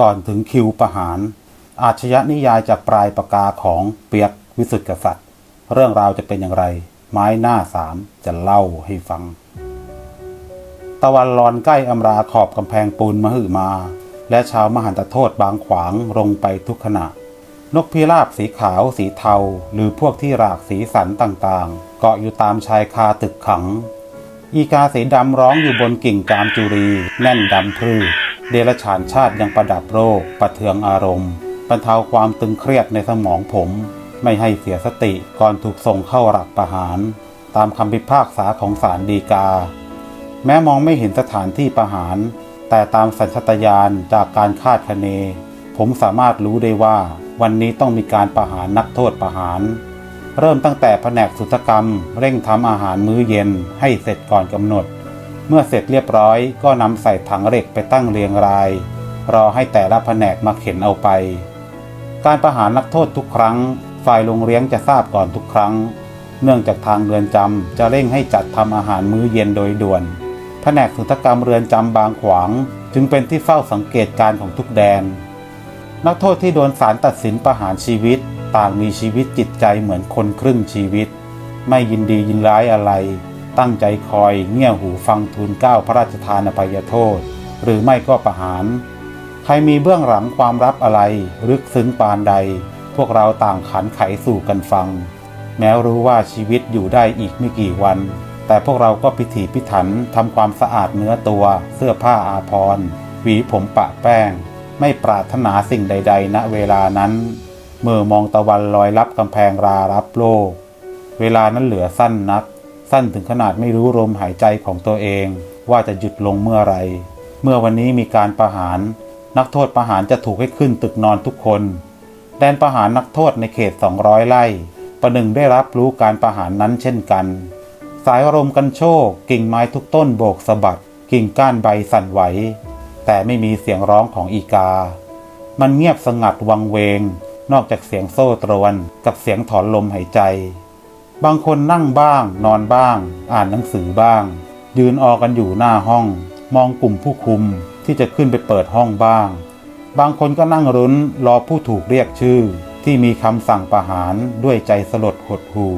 ก่อนถึงคิวประหาร อาชญานิยายจากปลายปากกาของเปียกวิสุทธิกษัตริย์ เรื่องราวจะเป็นอย่างไร ไม้หน้าสามจะเล่าให้ฟัง ตะวันรอนใกล้อำราขอบกำแพงปูนมหึมา และชาวมหันตโทษบางขวางลงไปทุกขณะ นกพิราบสีขาวสีเทา หรือพวกที่รากสีสันต่างๆ เกาะอยู่ตามชายคาตึกขัง อีกาสีดำร้องอยู่บนกิ่งกามจุรี แน่นดำพรืด เดรัจฉานชาติยังประดับโรค ประเทืองอารมณ์บรรเทาความตึงเครียดในสมองผม ไม่ให้เสียสติก่อนถูกส่งเข้าหลักประหาร ตามคำพิพากษาของศาลฎีกา แม้มองไม่เห็นสถานที่ประหาร แต่ตามสัญชตาตญาณจากการคาดคะเน ผมสามารถรู้ได้ว่า วันนี้ต้องมีการประหารนักโทษประหาร เริ่มตั้งแต่แผนกสุตกรรม เร่งทำอาหารมื้อเย็นให้เสร็จก่อนกำหนด เมื่อเสร็จเรียบร้อยก็นำใส่ถังเหล็กไปตั้งเรียงราย รอให้แต่ละแผนกมาเข็นเอาไป การประหารนักโทษทุกครั้ง ฝ่ายโรงเลี้ยงจะทราบก่อนทุกครั้ง เนื่องจากทางเรือนจำจะเร่งให้จัดทำอาหารมื้อเย็นโดยด่วน แผนกสุตกรรมเรือนจำบางขวาง จึงเป็นที่เฝ้าสังเกตการของทุกแดน นักโทษที่โดนศาลตัดสินประหารชีวิต ต่างมีชีวิตจิตใจเหมือนคนครึ่งชีวิต ไม่ยินดียินร้ายอะไร ตั้งใจคอยเงี่ยหูฟังทูลเก้าพระราชทานอภัยโทษ หรือไม่ก็ประหาร ใครมีเบื้องหลังความลับอะไรลึกซึ้งปานใด พวกเราต่างขันไขสู่กันฟัง แม้รู้ว่าชีวิตอยู่ได้อีกไม่กี่วัน แต่พวกเราก็พิถีพิถันทำความสะอาดเนื้อตัวเสื้อผ้าอาภรณ์หวีผมปะแป้ง ไม่ปรารถนาสิ่งใด ๆ ณเวลานั้นเมื่อมองตะวันลอยลับกำแพงรารับโลก เวลานั้นเหลือสั้นนัก สั้นถึงขนาดไม่รู้ลมหายใจของตัวเอง ว่าจะหยุดลงเมื่อไร เมื่อวันนี้มีการประหาร นักโทษประหารจะถูกให้ขึ้นตึกนอนทุกคนแดนประหารนักโทษในเขต 200 ไร่ ประหนึ่งได้รับรู้การประหารนั้นเช่นกัน สายลมกันโชกกิ่งไม้ทุกต้นโบกสะบัด กิ่งก้านใบสั่นไหว แต่ไม่มีเสียงร้องของอีกา มันเงียบสงัดวังเวง นอกจากเสียงโซ่ตรวนกับเสียงถอนลมหายใจ บางคนนั่งบ้าง นอนบ้าง อ่านหนังสือบ้าง ยืนออกันอยู่หน้าห้อง มองกลุ่มผู้คุมที่จะขึ้นไปเปิดห้องบ้าง บางคนก็นั่งรุ้นรอผู้ถูกเรียกชื่อ ที่มีคำสั่งประหารด้วยใจสลดหดหู่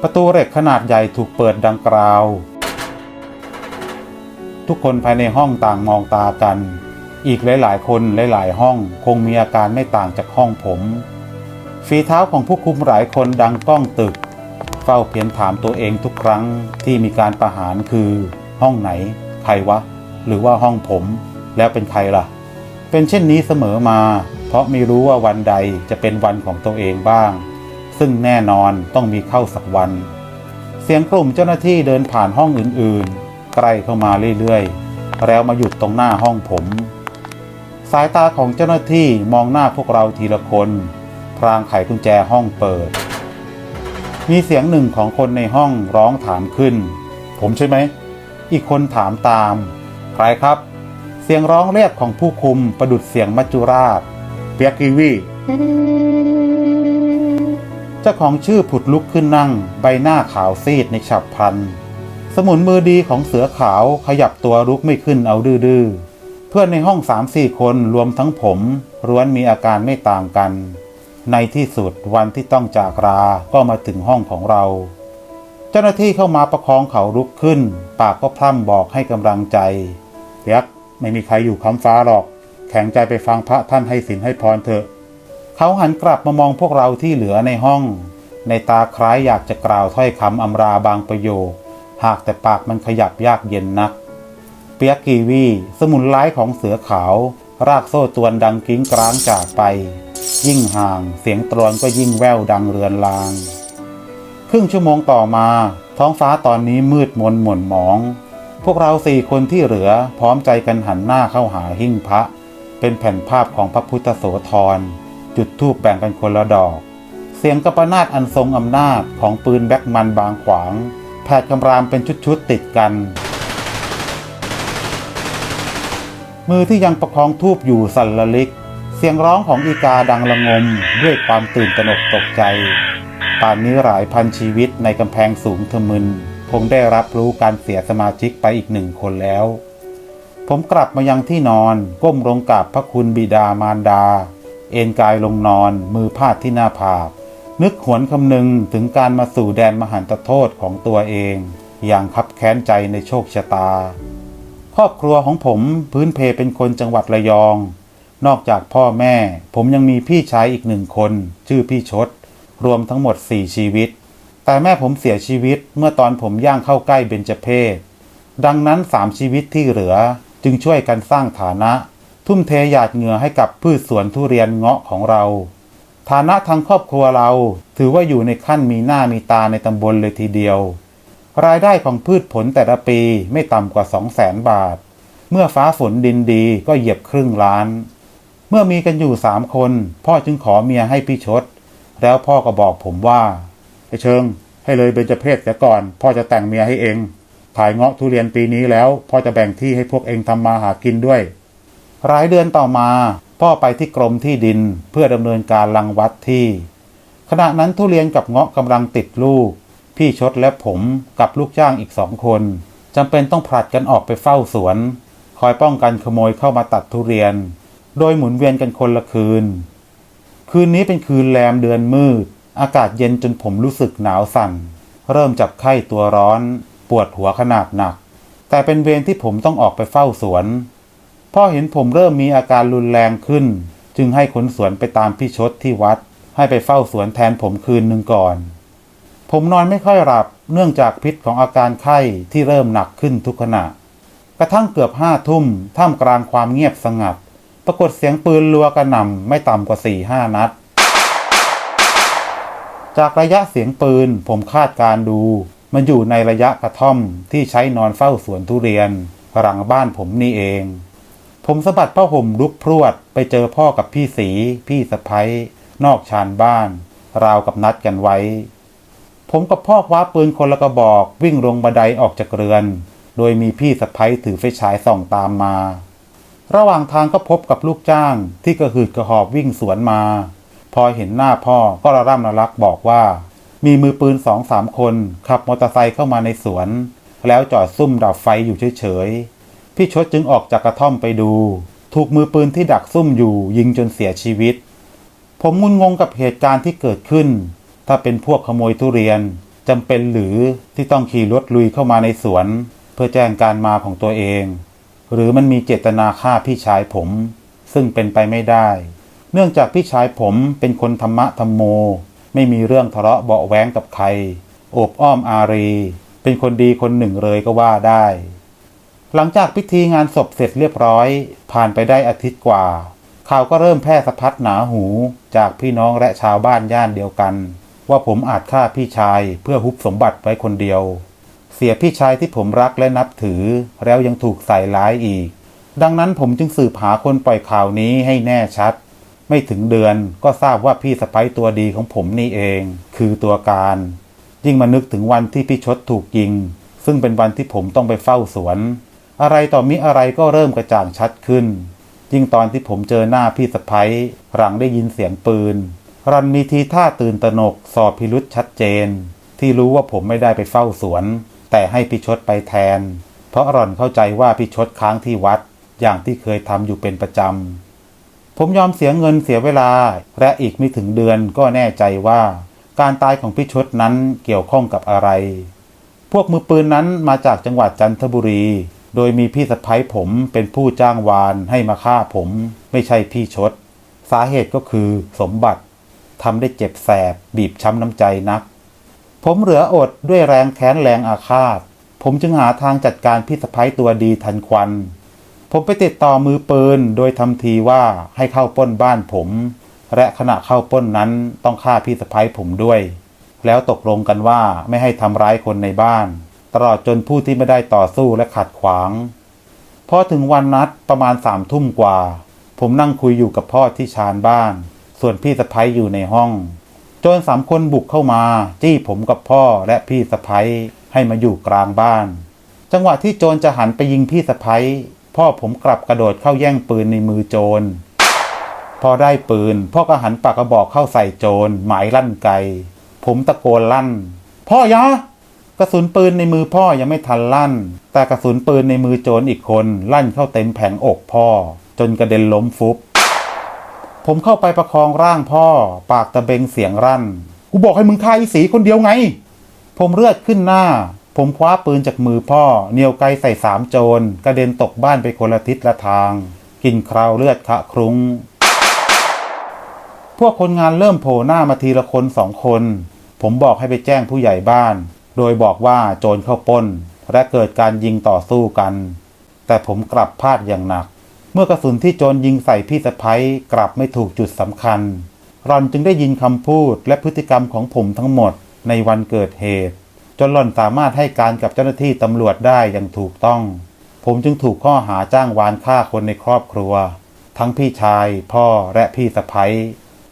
ประตูเหล็กขนาดใหญ่ถูกเปิดดังกราว ทุกคนภายในห้องต่างมองตากัน อีกหลายๆ คนหลายๆ ห้องคงมีอาการไม่ต่างจากห้องผมฝีเท้าของผู้คุมหลายคนดังก้องตึก เฝ้าเพียนถามตัวเองทุกครั้งที่มีการประหารคือห้องไหน ใครวะ หรือว่าห้องผม แล้วเป็นใครล่ะ เป็นเช่นนี้เสมอมา เพราะไม่รู้ว่าวันใดจะเป็นวันของตัวเองบ้าง ซึ่งแน่นอนต้องมีเข้าสักวัน เสียงกลุ่มเจ้าหน้าที่เดินผ่านห้องอื่นๆ ใกล้เข้ามาเรื่อยๆ แล้วมาหยุดตรงหน้าห้องผม สายตาของเจ้าหน้าที่มองหน้าพวกเราทีละคน พรางไขกุญแจห้องเปิด มีเสียงหนึ่งของคนในห้องร้องถามขึ้น ผมใช่ไหม อีกคนถามตาม ใครครับ เสียงร้องเรียกของผู้คุมประดุดเสียงมัจจุราช เปียกกีวีเจ้าของชื่อผุดลุกขึ้นนั่ง ใบหน้าขาวซีดในฉับพลัน สมุนมือดีของเสือขาวขยับตัวลุกไม่ขึ้นเอาดื้อเพื่อนในห้องสามสี่คนรวมทั้งผมล้วนมีอาการไม่ต่างกัน ในที่สุดวันที่ต้องจากราก็มาถึงห้องของเรา เจ้าหน้าที่เข้ามาประคองเขาลุกขึ้น ปากก็พร่ำบอกให้กำลังใจเปียกไม่มีใครอยู่ค้ำฟ้าหรอก แข็งใจไปฟังพระท่านให้สินให้พรเถอะ เขาหันกลับมามองพวกเราที่เหลือในห้อง ในตาคล้ายอยากจะกล่าวถ้อยคำอำราบางประโยค หากแต่ปากมันขยับยากเย็นนัก เปียกกีวี สมุนไร้ของเสือขาว รากโซ่ตวนดังกิ้งกร้างจากไป ยิ่งห่างเสียงตรวนก็ยิ่งแว่วดังเรือนลาง ครึ่งชั่วโมงต่อมา ท้องฟ้าตอนนี้มืดมนหม่นหมอง พวกเราสี่คนที่เหลือพร้อมใจกันหันหน้าเข้าหาหิ้งพระ เป็นแผ่นภาพของพระพุทธโสธร จุดทูปแบ่งกันคนละดอก เสียงกระปนาดอันทรงอำนาจของปืนแบ็กมันบางขวางแผดกำรามเป็นชุดๆติดกันมือที่ยังประคองทูบอยู่สั่นละลิก เสียงร้องของอีกาดังระงมด้วยความตื่นตระหนกตกใจป่านนี้หลายพันชีวิตในกำแพงสูงทะมึนคงได้รับรู้การเสียสมาชิกไปอีกหนึ่งคนแล้ว ผมกลับมายังที่นอน ก้มลงกราบพระคุณบิดามารดา เอนกายลงนอน มือพาดที่หน้าผากนึกหวนคำนึงถึงการมาสู่แดนมหันตโทษของตัวเอง อย่างคับแค้นใจในโชคชะตา ครอบครัวของผมพื้นเพเป็นคนจังหวัดระยอง นอกจากพ่อแม่ ผมยังมีพี่ชายอีกหนึ่งคน ชื่อพี่ชด รวมทั้งหมดสี่ชีวิต แต่แม่ผมเสียชีวิตเมื่อตอนผมย่างเข้าใกล้เบญจเพศ ดังนั้นสามชีวิตที่เหลือจึงช่วยกันสร้างฐานะ ทุ่มเทหยาดเหงื่อให้กับพืชสวนทุเรียนเงาะของเรา ฐานะทางครอบครัวเราถือว่าอยู่ในขั้นมีหน้ามีตาในตำบลเลยทีเดียว รายได้ของพืชผลแต่ละปีไม่ต่ำกว่าสองแสนบาท เมื่อฟ้าฝนดินดีก็เหยียบครึ่งล้าน มื่อมีกันอยู่สามคน พ่อจึงขอเมียให้พี่ชด แล้วพ่อก็บอกผมว่าไอ้เชิง ให้เลยเบญจเพศเสียก่อน พ่อจะแต่งเมียให้เองขายเงาะทุเรียนปีนี้แล้ว พ่อจะแบ่งที่ให้พวกเองทำมาหากินด้วยหลายเดือนต่อมา พ่อไปที่กรมที่ดินเพื่อดำเนินการรังวัดที่ ขณะนั้นทุเรียนกับเงาะกำลังติดลูก พี่ชดและผมกับลูกจ้างอีกสองคนจำเป็นต้องผลัดกันออกไปเฝ้าสวน คอยป้องกันขโมยเข้ามาตัดทุเรียน โดยหมุนเวียนกันคนละคืน คืนนี้เป็นคืนแรมเดือนมืด อากาศเย็นจนผมรู้สึกหนาวสั่น เริ่มจับไข้ตัวร้อน ปวดหัวขนาดหนัก แต่เป็นเวรที่ผมต้องออกไปเฝ้าสวน พ่อเห็นผมเริ่มมีอาการรุนแรงขึ้น จึงให้ขนสวนไปตามพี่ชดที่วัด ให้ไปเฝ้าสวนแทนผมคืนหนึ่งก่อน ผมนอนไม่ค่อยหลับเนื่องจากพิษของอาการไข้ที่เริ่มหนักขึ้นทุกขณะ กระทั่งเกือบห้าทุ่มท่ามกลางความเงียบสงัด ปรากฏเสียงปืนรัวกระหน่ำไม่ต่ำกว่าสี่ห้านัด จากระยะเสียงปืนผมคาดการดู มันอยู่ในระยะกระท่อมที่ใช้นอนเฝ้าสวนทุเรียนหลังบ้านผมนี่เอง ผมสะบัดผ้าห่มลุกพรวดไปเจอพ่อกับพี่สี พี่สะพ้ยนอกชานบ้าน ราวกับนัดกันไว้ ผมกับพ่อคว้าปืนคนละกระบอกวิ่งลงบันไดออกจากเรือน โดยมีพี่สะพ้ยถือไฟฉายส่องตามมา ระหว่างทางก็พบกับลูกจ้างที่กระหืดกระหอบวิ่งสวนมา พอเห็นหน้าพ่อก็ระร่ำระลักบอกว่า มีมือปืนสองสามคนขับมอเตอร์ไซค์เข้ามาในสวน แล้วจอดซุ่มดับไฟอยู่เฉยๆพี่ชดจึงออกจากกระท่อมไปดู ถูกมือปืนที่ดักซุ่มอยู่ยิงจนเสียชีวิต ผมงุนงงกับเหตุการณ์ที่เกิดขึ้น ถ้าเป็นพวกขโมยทุเรียนจำเป็นหรือที่ต้องขี่รถลุยเข้ามาในสวน เพื่อแจ้งการมาของตัวเอง หรือมันมีเจตนาฆ่าพี่ชายผม ซึ่งเป็นไปไม่ได้ เนื่องจากพี่ชายผมเป็นคนธรรมะธรรมโม ไม่มีเรื่องทะเลาะเบาะแว้งกับใคร โอบอ้อมอารี เป็นคนดีคนหนึ่งเลยก็ว่าได้ หลังจากพิธีงานศพเสร็จเรียบร้อย ผ่านไปได้อาทิตย์กว่า ข่าวก็เริ่มแพร่สะพัดหนาหูจากพี่น้องและชาวบ้านย่านเดียวกัน ว่าผมอาจฆ่าพี่ชายเพื่อฮุบสมบัติไว้คนเดียว เสียพี่ชายที่ผมรักและนับถือ แล้วยังถูกใส่ร้ายอีก ดังนั้นผมจึงสืบหาคนปล่อยข่าวนี้ให้แน่ชัด ไม่ถึงเดือนก็ทราบว่าพี่สะพ้ยตัวดีของผมนี่เอง คือตัวการ ยิ่งมานึกถึงวันที่พี่ชดถูกยิง ซึ่งเป็นวันที่ผมต้องไปเฝ้าสวน อะไรต่อมิอะไรก็เริ่มกระจ่างชัดขึ้น ยิ่งตอนที่ผมเจอหน้าพี่สะพ้ยหลังได้ยินเสียงปืน รันมีทีท่าตื่นตระหนกสอบพิรุษชัดเจน ที่รู้ว่าผมไม่ได้ไปเฝ้าสวน แต่ให้พี่ชดไปแทน เพราะร่อนเข้าใจว่าพี่ชดค้างที่วัด อย่างที่เคยทำอยู่เป็นประจำ ผมยอมเสียเงินเสียเวลา และอีกไม่ถึงเดือนก็แน่ใจว่า การตายของพี่ชดนั้นเกี่ยวข้องกับอะไร พวกมือปืนนั้นมาจากจังหวัดจันทบุรี โดยมีพี่สะพ้ายผมเป็นผู้จ้างวานให้มาฆ่าผม ไม่ใช่พี่ชด สาเหตุก็คือสมบัติทำได้เจ็บแสบบีบช้ำน้ำใจนัก ผมเหลืออดด้วยแรงแค้นแรงอาฆาต ผมจึงหาทางจัดการพี่สะพ้ยตัวดีทันควัน ผมไปติดต่อมือปืนโดยทำทีว่าให้เข้าป้นบ้านผม และขณะเข้าป้นนั้นต้องฆ่าพี่สะพ้ยผมด้วย แล้วตกลงกันว่าไม่ให้ทำร้ายคนในบ้าน ตลอดจนผู้ที่ไม่ได้ต่อสู้และขัดขวาง พอถึงวันนัดประมาณสามทุ่มกว่า ผมนั่งคุยอยู่กับพ่อที่ชานบ้าน ส่วนพี่สะพ้ยอยู่ในห้อง จรสามคนบุกเข้ามา จี้ผมกับพ่อและพี่สะพ้ยให้มาอยู่กลางบ้าน จังหวะที่โจรจะหันไปยิงพี่สะพ้ยพ่อผมกลับกระโดดเข้าแย่งปืนในมือโจร พอได้ปืน พ่อก็หันปากกระบอกเข้าใส่โจรหมายลั่นไกผมตะโกนลั่น พ่อยากระสุนปืนในมือพ่อยังไม่ทันลั่น แต่กระสุนปืนในมือโจรอีกคนลั่นเข้าเต็มแผงอกพ่อ จนกระเด็นล้มฟุบ ผมเข้าไปประคองร่างพ่อ ปากตะเบงเสียงรั่น กูบอกให้มึงฆ่าอีสีคนเดียวไง ผมเลือดขึ้นหน้า ผมคว้าปืนจากมือพ่อเหนียวไกลใส่สามโจรกระเด็นตกบ้านไปคนละทิศละทางกินคราวเลือดคะครุง้ง พวกคนงานเริ่มโผล่หน้ามาทีละคนสองคน ผมบอกให้ไปแจ้งผู้ใหญ่บ้าน โดยบอกว่าโจรเข้าป้น และเกิดการยิงต่อสู้กัน แต่ผมกลับพลาดอย่างหนัก เมื่อกระสุนที่โจรยิงใส่พี่สะพ้ยกลับไม่ถูกจุดสำคัญ รอนจึงได้ยินคำพูดและพฤติกรรมของผมทั้งหมดในวันเกิดเหตุ จนหล่อนสามารถให้การกับเจ้าหน้าที่ตำรวจได้อย่างถูกต้อง ผมจึงถูกข้อหาจ้างวานฆ่าคนในครอบครัว ทั้งพี่ชาย พ่อและพี่สะพ้ย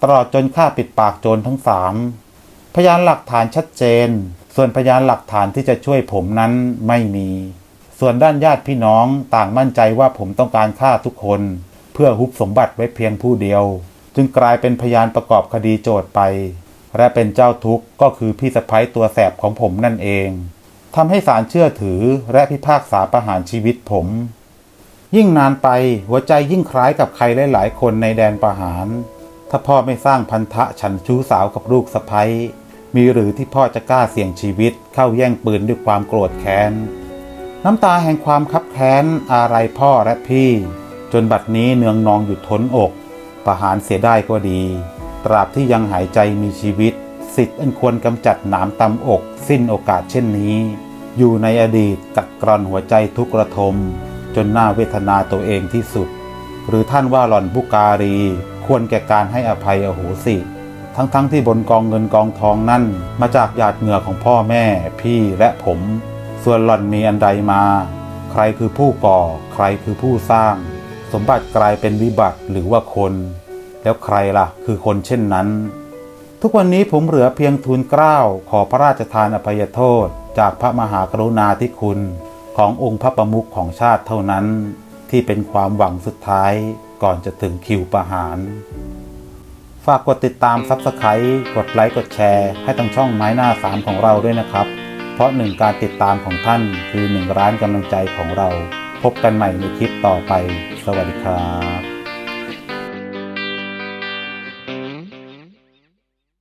ตลอดจนฆ่าปิดปากโจรทั้งสามพยานหลักฐานชัดเจน ส่วนพยานหลักฐานที่จะช่วยผมนั้นไม่มี ส่วนด้านญาติพี่น้องต่างมั่นใจว่าผมต้องการฆ่าทุกคน เพื่อฮุบสมบัติไว้เพียงผู้เดียว จึงกลายเป็นพยานประกอบคดีโจทย์ไป และเป็นเจ้าทุกข์ก็คือพี่สะพ้ยตัวแสบของผมนั่นเองทำให้ศาลเชื่อถือและพิพากษาประหารชีวิตผม ยิ่งนานไปหัวใจยิ่งคล้ายกับใครหลาย ๆ คนในแดนประหาร ถ้าพ่อไม่สร้างพันธะฉันชู้สาวกับลูกสะพ้ยมีหรือที่พ่อจะกล้าเสี่ยงชีวิตเข้าแย่งปืนด้วยความโกรธแค้น น้ำตาแห่งความคับแค้นอาลัยพ่อและพี่ จนบัดนี้เนืองนองอยู่ทนอก ประหารเสียได้ก็ดี ตราบที่ยังหายใจมีชีวิต สิทธิ์อันควรกำจัดหนามตำอก สิ้นโอกาสเช่นนี้ อยู่ในอดีตกัดกร่อนหัวใจทุกระทม จนหน่าเวทนาตัวเองที่สุด หรือท่านว่าหล่อนผู้การี ควรแก่การให้อภัยอโหสิทั้งๆทที่บนกองเงินกองทองนั่นมาจากหยาดเหงื่อของพ่อแม่ พี่และผม ส่วนหล่อนมีอันใดมา ใครคือผู้ก่อ ใครคือผู้สร้าง สมบัติกลายเป็นวิบัติหรือว่าคน แล้วใครล่ะ คือคนเช่นนั้น ทุกวันนี้ผมเหลือเพียงทูลเกล้าขอพระราชทานอภัยโทษ จากพระมหากรุณาธิคุณขององค์พระประมุขของชาติเท่านั้น ที่เป็นความหวังสุดท้ายก่อนจะถึงคิวประหาร ฝากกดติดตามซับสไครต์กดไลค์กดแชร์ ให้ทางช่องไม้หน้าสามของเราด้วยนะครับ เพราะหนึ่งการติดตามของท่านคือหนึ่งร้านกำลังใจของเรา พบกันใหม่ในคลิปต่อไป สวัสดีครับ